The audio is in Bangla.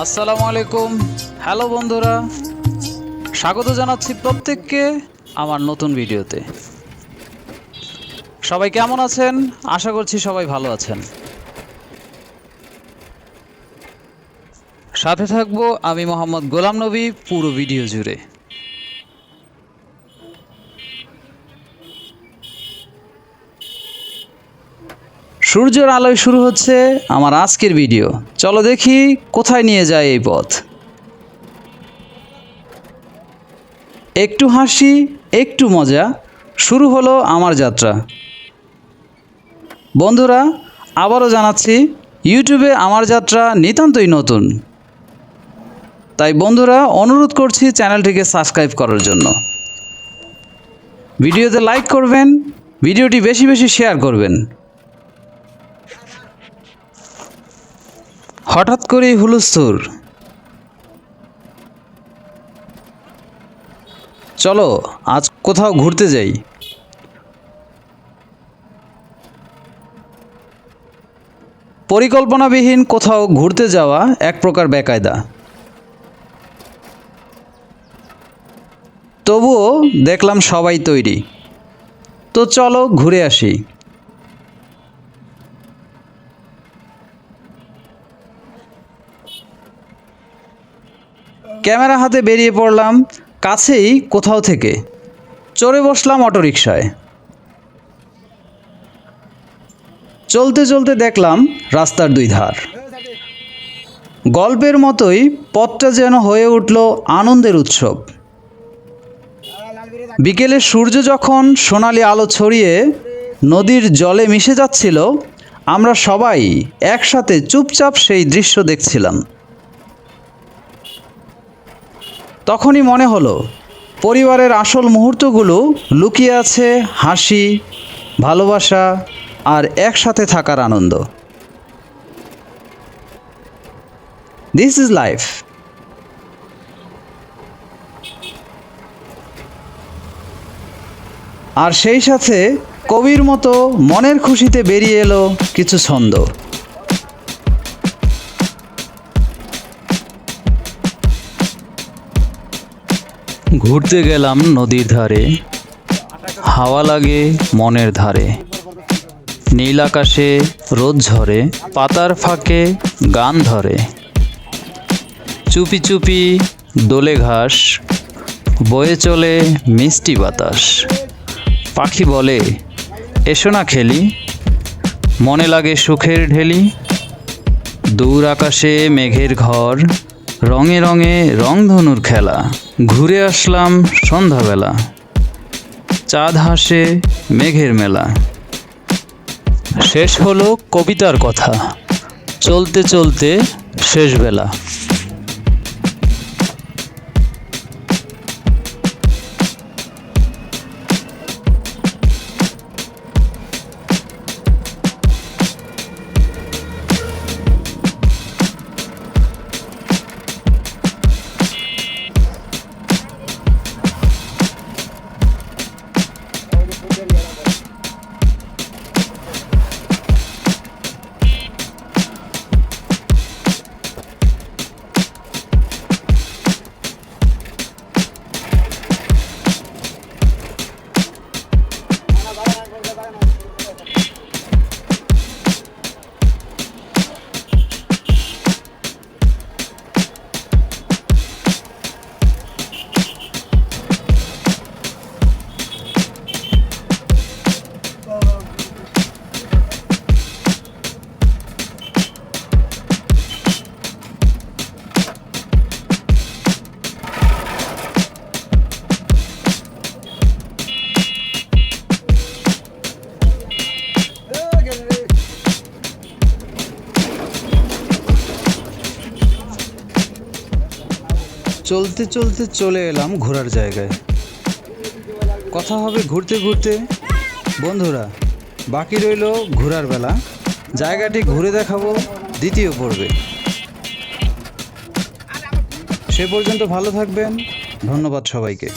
আসসালামু আলাইকুম। হ্যালো বন্ধুরা, স্বাগত জানাচ্ছি প্রত্যেককে আমার নতুন ভিডিওতে। সবাই কেমন আছেন? আশা করছি সবাই ভালো আছেন। সাথে থাকব আমি মোহাম্মদ গোলাম নবী, পুরো ভিডিও জুড়ে। সূর্যের আলোয় শুরু হচ্ছে আমার আজকের ভিডিও। চলো দেখি কোথায় নিয়ে যায় এই পথ। একটু হাসি, একটু মজা, শুরু হলো আমার যাত্রা। বন্ধুরা, আবারও জানাচ্ছি, ইউটিউবে আমার যাত্রা নিতান্তই নতুন। তাই বন্ধুরা, অনুরোধ করছি চ্যানেলটিকে সাবস্ক্রাইব করার জন্য। ভিডিওতে লাইক করবেন, ভিডিওটি বেশি বেশি শেয়ার করবেন। হঠাৎ করেই হুলস্থুর চলো, আজ কোথাও ঘুরতে যাই। পরিকল্পনাবিহীন কোথাও ঘুরতে যাওয়া এক প্রকার বেকায়দা। তবুও দেখলাম সবাই তৈরি। তো চলো ঘুরে আসি। ক্যামেরা হাতে বেরিয়ে পড়লাম কাছেই কোথাও থেকে। চড়ে বসলাম অটোরিকশায়। চলতে চলতে দেখলাম রাস্তার দুই ধার। গল্পের মতোই পথটা যেন হয়ে উঠল আনন্দের উৎসব। বিকেলে সূর্য যখন সোনালি আলো ছড়িয়ে নদীর জলে মিশে যাচ্ছিল, আমরা সবাই একসাথে চুপচাপ সেই দৃশ্য দেখছিলাম। তখনই মনে হলো, পরিবারের আসল মুহূর্তগুলো লুকিয়ে আছে হাসি, ভালোবাসা আর একসাথে থাকার আনন্দ। দিস ইজ লাইফ আর সেই সাথে কবির মতো মনের খুশিতে বেরিয়ে এলো কিছু ছন্দ। ঘুরতে গেলাম নদীর ধারে। হাওয়া লাগে মনের ধারে। নীল আকাশে রোদ ঝরে, পাতার ফাঁকে গান ধরে। চুপি চুপি দোলে ঘাস, বয়ে চলে মিষ্টি বাতাস। পাখি বলে, এসো না খেলি। মনে লাগে সুখের ঢেলি। দূর আকাশে মেঘের ঘর রঙে রঙে রংধনুর খেলা। ঘুরে আসলাম সন্ধ্যাবেলা। চাঁদ হাসে মেঘের মেলা। শেষ হলো কবিতার কথা। চলতে চলতে শেষ চলতে চলতে চলে এলাম ঘোরার জায়গায়। কথা হবে ঘুরতে ঘুরতে। বন্ধুরা, বাকি রইল ঘোরার বেলা। জায়গাটি ঘুরে দেখাবো দ্বিতীয় পর্বে। সে পর্যন্ত ভালো থাকবেন। ধন্যবাদ সবাইকে।